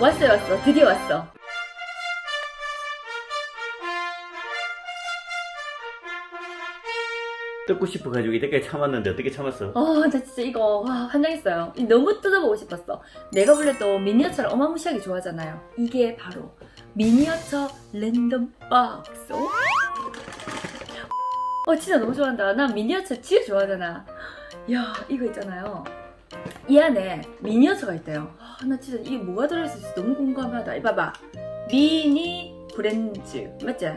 왔어요, 왔어. 드디어 왔어. 뜯고 싶어가지고 이때까지 참았는데 어떻게 참았어? 어, 나 진짜 이거 와, 환장했어요. 이 너무 뜯어보고 싶었어. 내가 원래 또 미니어처를 어마무시하게 좋아하잖아요. 이게 바로 미니어처 랜덤 박스. 어, 진짜 너무 좋아한다. 난 미니어처 진짜 좋아하잖아. 야, 이거 있잖아요. 이 안에 미니어처가 있대요. 아, 나 진짜 이게 뭐가 들어있을지 너무 궁금하다. 이 봐봐. 미니 브랜즈. 맞지? 와.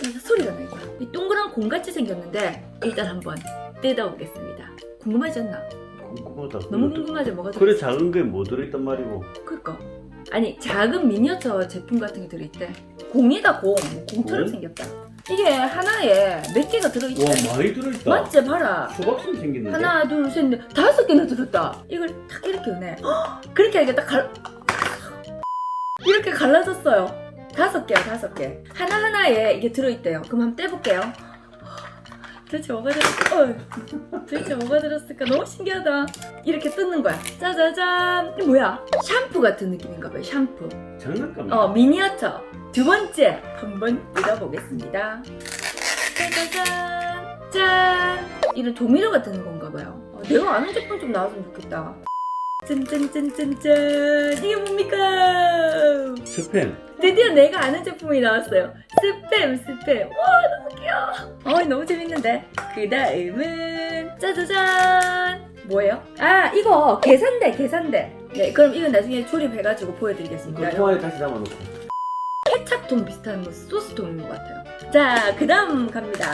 그래서 소리가 나, 이거. 이 동그란 공같이 생겼는데, 일단 한번 뜯어보겠습니다. 궁금하지 않나? 궁금하다. 너무 그래, 궁금하지, 뭐가 그래 들어있을지. 작은 게 뭐 들어있단 말이고. 그니까. 아니, 작은 미니어처 제품 같은 게 들어있대. 공이다, 공. 뭐 공처럼 공? 생겼다. 이게 하나에 몇 개가 들어있대. 와 많이 들어있다. 맞지? 봐라. 초밥처럼 생겼는데. 하나, 둘, 셋, 넷, 다섯 개나 들었다. 이걸 탁 이렇게. 헉! 그렇게 하니까 딱 갈, 이렇게 갈라졌어요. 다섯 개야, 다섯 개. 하나 하나에 이게 들어있대요. 그럼 한번 떼볼게요. 도대체 뭐가 들었을까? 어, 도대체 뭐가 들었을까? 너무 신기하다. 이렇게 뜯는 거야. 짜자잔. 이게 뭐야? 샴푸 같은 느낌인가 봐요, 샴푸. 장난감. 어, 미니어처. 두 번째 한번 뜯어보겠습니다. 짜자잔. 짠. 이런 조미료 같은 건가 봐요. 어, 내가 아는 제품 좀 나왔으면 좋겠다. 짠짠짠짠짠. 이게 뭡니까? 스팸. 드디어 내가 아는 제품이 나왔어요. 스팸, 스팸. 와, 너무 귀여워. 어, 너무 재밌는데. 그 다음은, 짜자잔. 뭐예요? 아, 이거 계산대, 계산대. 네, 그럼 이건 나중에 조립해가지고 보여드리겠습니다. 그 통화에 다시 담아놓고. 케찹통 비슷한 뭐 소스통인 것 같아요. 자, 그 다음 갑니다.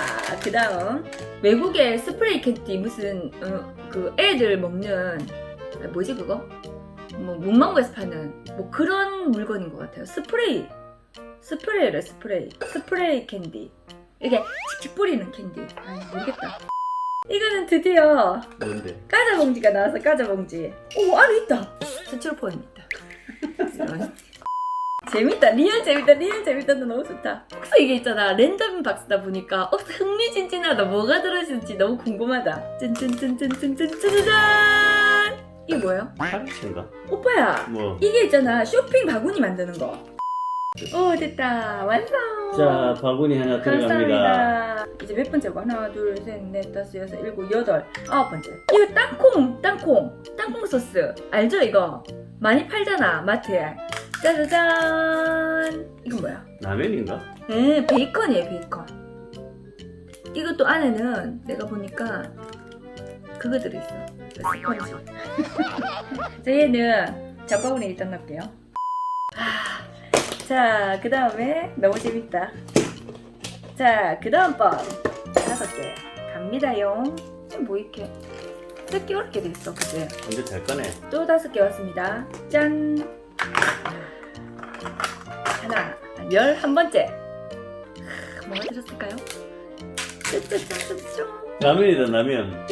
그 다음. 외국의 스프레이 캔디 무슨, 어, 그 애들 먹는, 아, 뭐지 그거? 뭐, 문방구에서 파는, 뭐 그런 물건인 것 같아요. 스프레이. 스프레이래, 스프레이. 스프레이 캔디. 이게 칙칙 뿌리는 캔디. 아 모르겠다. 이거는 드디어 뭔데? 까자 봉지가 나와서 까자 봉지. 오, 안에 있다. 스티로폼 있다. 이런. 재밌다. 리얼 재밌다. 리얼 재밌다 너무 좋다. 혹시 이게 있잖아. 랜덤 박스다 보니까 혹시 흥미진진하다. 뭐가 들어있을지 너무 궁금하다. 짠짠짠짠짠짠짠 이게 뭐예요? 파리신가? 오빠야. 뭐? 이게 있잖아. 쇼핑 바구니 만드는 거오 됐다. 완성. 자 바구니 하나 들어갑니다. 감사합니다. 이제 몇 번째고? 하나 둘셋넷 다섯 여섯 일곱 여덟. 아홉 번째. 이거 땅콩 땅콩. 땅콩 소스. 알죠 이거? 많이 팔잖아 마트에. 짜자잔. 이건 뭐야? 라면인가? 네, 베이컨이에요, 베이컨. 이것도 안에는 내가 보니까 그거 들어있어. 스펀지. 자, 얘는 장바구니 일단 넣을게요. 아, 자, 그 다음에 너무 재밌다. 자, 그 다음 번 다섯 개. 지금 뭐 이렇게 새끼 어렵게 돼 있어, 그지? 완전 잘 까네. 또 다섯 개 왔습니다. 짠! 하나, 열한 번째. 하, 뭐가 들었을까요? 라면이다 라면. 야!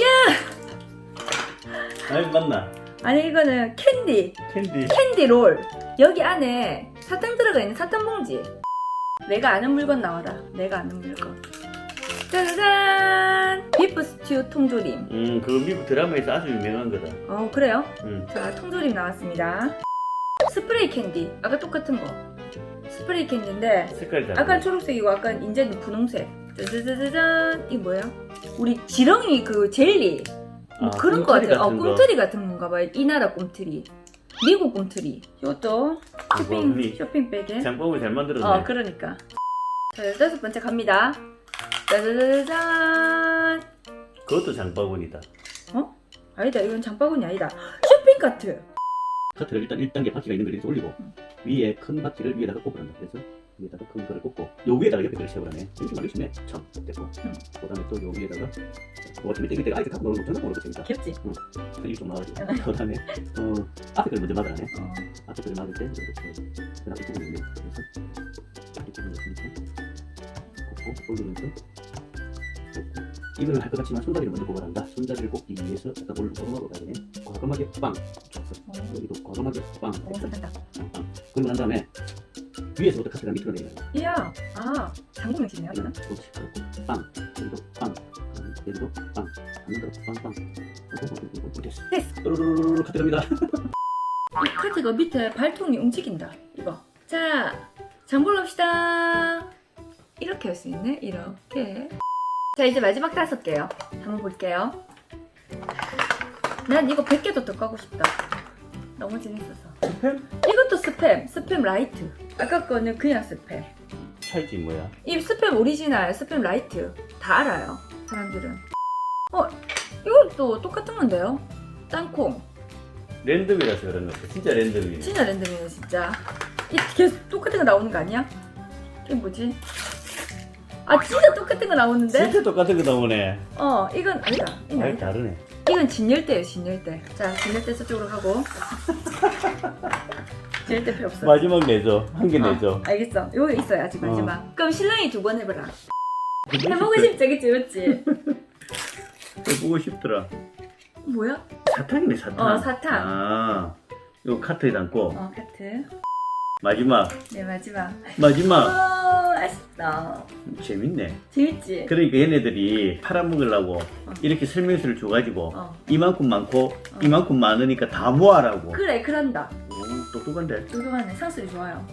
라면 맞나? 아니, 이거는 캔디. 캔디. 캔디 롤. 여기 안에 사탕 들어가 있는 사탕 봉지. 내가 아는 물건 나와라. 내가 아는 물건. 짜자잔! 비프 스튜 통조림. 음 그거 미국 드라마에서 아주 유명한 거다. 어, 그래요? 음. 자, 통조림 나왔습니다. 스프레이 캔디. 아까 똑같은 거. 스프레이 캔디인데, 색깔이 다. 아까 초록색 이고, 아까 이제는 분홍색. 짜자자자잔. 이게 뭐야? 우리 지렁이 그 젤리. 뭐 아, 그런 거 꿈틀이 같아요. 어, 같은 거. 꿈틀이 같은 건가 봐요. 이 나라 꿈틀이. 미국 꿈틀이. 이것도 쇼핑, 뭐니? 쇼핑백에. 장바구니 잘 만들었네. 어, 그러니까. 자, 열다섯 번째 갑니다. 짜자자잔. 그것도 장바구니다. 아니다, 이건 장바구니 아니다. 쇼핑 카트. 카트를 일단 1단계 바퀴가 있는 걸 이렇게 올리고 위에 큰 바퀴를 위에다가 꼽으란다. 그래서 위에다가 큰 거를 꼽고 요 위에다가 옆에 걸 세우라네. 이렇게 쉽네. 참 됐고. 음. 그다음에 또 요 위에다가 뭐가 재밌다. 이때 아이들 갖고 노는 거 전화 보는 거 재밌다. 귀엽지? 이게 좀 나와가지고. 그다음에 어 앞에 걸 먼저 막으라네. 어. 앞에 걸 막을 때 이렇게 그다음에 이 부분을 그래서 이 부분을 이렇게 꼽고 올리면서 꼽고 이걸 할것 같지만 손잡이를 먼저 꼽아란다. 손잡이를 꼽기 위해서 약간 올로 걸어가고 가야 되네. 과감하게 빵. 쳤어. 여기도 과감하게 빵. 어, 좋다. 그러고 난 다음에 위에서부터 카트가 밑으로 내려요. 이야, 아, 장롱을 치네요, 이거 저는. 그렇지. 그리고 빵. 여기도 빵. 여기도 빵. 안으로 빵빵. 됐어. 됐어. 또르르르르 카트 갑니다. 이 카트가 밑에 발통이 움직인다. 이거. 자, 장볼 갑시다. 이렇게 할 수 있네. 이렇게. 자, 이제 마지막 다섯 개요. 한번 볼게요. 난 이거 100개도 더 까고 싶다. 너무 재밌어서. 스팸? 이것도 스팸, 스팸 라이트. 아까 거는 그냥 스팸. 차이지 뭐야? 이 스팸 오리지널, 스팸 라이트 다 알아요. 사람들은. 어, 이것도 똑같은 건데요. 땅콩. 랜덤이라서 그런 거 같아. 진짜 랜덤이네. 진짜 랜덤이네 진짜. 이 계속 똑같은 거 나오는 거 아니야? 이게 뭐지? 아 진짜 똑같은 거 나오는데? 진짜 똑같은 거 나오네. 어 이건 아니다. 이건 아니 아니다. 다르네. 이건 진열대예요 진열대. 자 진열대 저쪽으로 가고. 진열대 필요 없어. 마지막 내줘. 한개 어, 내줘. 알겠어. 여기 있어요 아직 어. 마지막. 그럼 신랑이 두 번 해봐라. 해보고 싶지 그치 그치? 보고 싶더라. 뭐야? 사탕이네 사탕. 어, 사탕. 아, 요 카트에 담고 어 카트. 마지막 네 마지막. 마지막 오 아쉽다. 재밌네. 재밌지? 그러니까 얘네들이 팔아먹으려고 어. 이렇게 설명서를 줘가지고 어. 이만큼 많고 이만큼 많으니까 다 모아라고. 그래 그란다. 오, 똑똑한데. 조그만해 상술이 좋아요.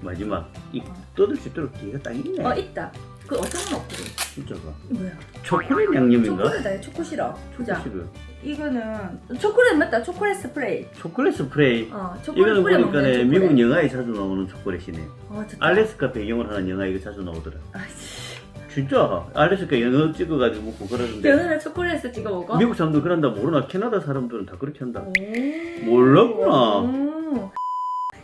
마지막 이 어. 뜯을 수 있도록 기회가 딱 있네. 어 있다. 그 어떤 건 없거든. 진짜가. 뭐야? 초콜릿 양념인가? 초콜릿 초코 싫어. 보자. 초콜릿. 이거는 초콜릿 맞다. 초콜릿 스프레이. 초콜릿 스프레이. 어 초콜릿 이거는 뿌려 보니까 먹는 초콜릿. 미국 영화에 자주 나오는 초콜릿이네. 어 좋다. 알래스카 배경으로 하는 영화 이거 자주 나오더라. 아 씨. 진짜 알래스카 영어 찍어가지고 먹고 그러는데 연어를 초콜릿을 찍어 먹어? 미국 사람들 그런다 모르나 캐나다 사람들은 다 그렇게 한다. 오. 몰랐구나. 오.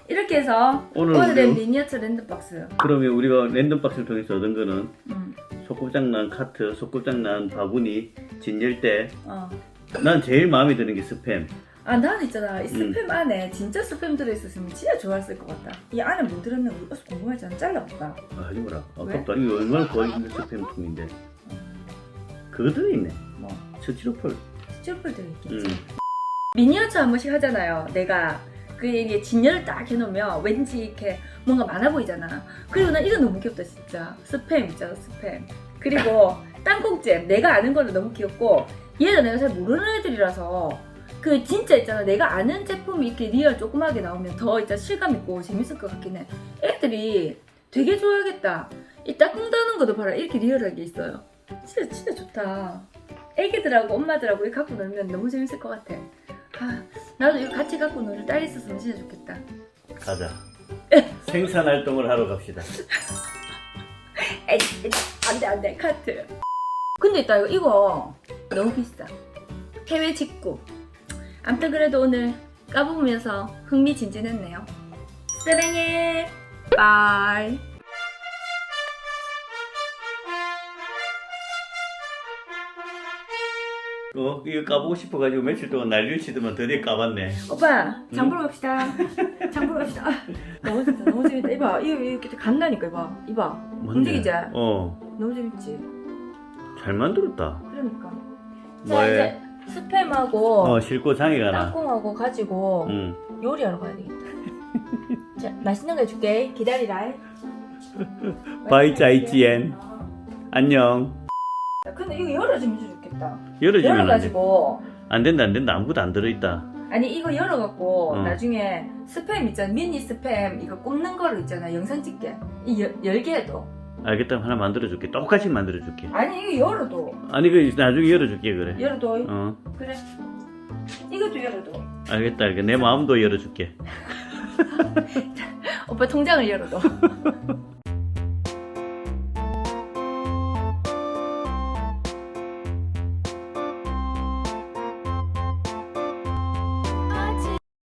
이렇게 해서 오늘 오늘의 미니어처 랜드박스. 그러면 우리가 랜덤박스를 통해서 얻은 거는 음. 소꿉장난 카트, 소꿉장난 바구니, 진열대. 어. 난 제일 마음에 드는 게 스팸. 아 나는 있잖아 이 음. 스팸 안에 진짜 스팸 들어있었으면 진짜 좋아했을 것 같다. 이 안에 뭐 들었나 우리 어서 궁금하잖아. 잘라볼까? 아, 하지 마라. 왜? 아깝다. 이거 얼마나 거의 있는 스팸 통인데. 그거 들어있네. 뭐 스티로폴. 스티로폴 들어있겠지. 음. 미니어처 한 번씩 하잖아요. 내가 그 이게 진열을 딱 해놓으면 왠지 이렇게 뭔가 많아 보이잖아. 그리고 나 이거 너무 귀엽다 진짜. 스팸 있잖아 스팸. 그리고 땅콩잼 내가 아는 거는 너무 귀엽고 얘는 내가 잘 모르는 애들이라서 그 진짜 있잖아 내가 아는 제품이 이렇게 리얼 조그맣게 나오면 더 진짜 실감 있고 재밌을 것 같긴 해. 애들이 되게 좋아하겠다. 이 땅콩 다는 것도 봐라 이렇게 리얼하게 있어요. 진짜 진짜 좋다. 애기들하고 엄마들하고 이렇게 갖고 놀면 너무 재밌을 것 같아. 아, 나도 이거 같이 갖고 놀딸 있었으면 진짜 좋겠다. 가자. 생산 활동을 하러 갑시다. 에이, 에이, 안 돼, 안 돼, 카트. 근데 있다, 이거, 이거 너무 비싸. 해외 직구. 암튼 그래도 오늘 까보면서 흥미진진했네요. 사랑해. 바이. 어, 이거 까보고 싶어가지고 며칠 동안 난리를 치더만 드디어 까봤네. 오빠, 장 보러 갑시다. 장 보러 갑시다. 아, 너무 재밌다, 너무 재밌다. 이봐, 이거 이렇게 간다니까, 이봐. 이봐. 뭔데? 움직이지? 어, 너무 재밌지? 잘 만들었다. 그러니까. 자, 뭐해? 이제 스팸하고 어, 싣고 장에 가나. 땅콩하고 가지고 응. 요리하러 가야 되겠다. 자, 맛있는 거 해줄게. 기다리라. 바이 짜이찌엔. 안녕. 야, 근데 이거 열어주면 진 짜 좋겠다. 열어주면 안 돼. 열어가지고 안 된다, 안 된다. 아무것도 안 들어있다. 아니 이거 열어갖고 어. 나중에 스팸 있잖아 미니 스팸 이거 꼽는 거로 있잖아 영상 찍게 이 열, 열게 해도 알겠다. 하나 만들어줄게. 똑같이 만들어줄게. 아니 이거 열어도 아니, 그 나중에 열어줄게, 그래. 열어도 어, 그래 이것도 열어도 알겠다, 알겠다. 내 마음도 열어줄게. 오빠 통장을 열어도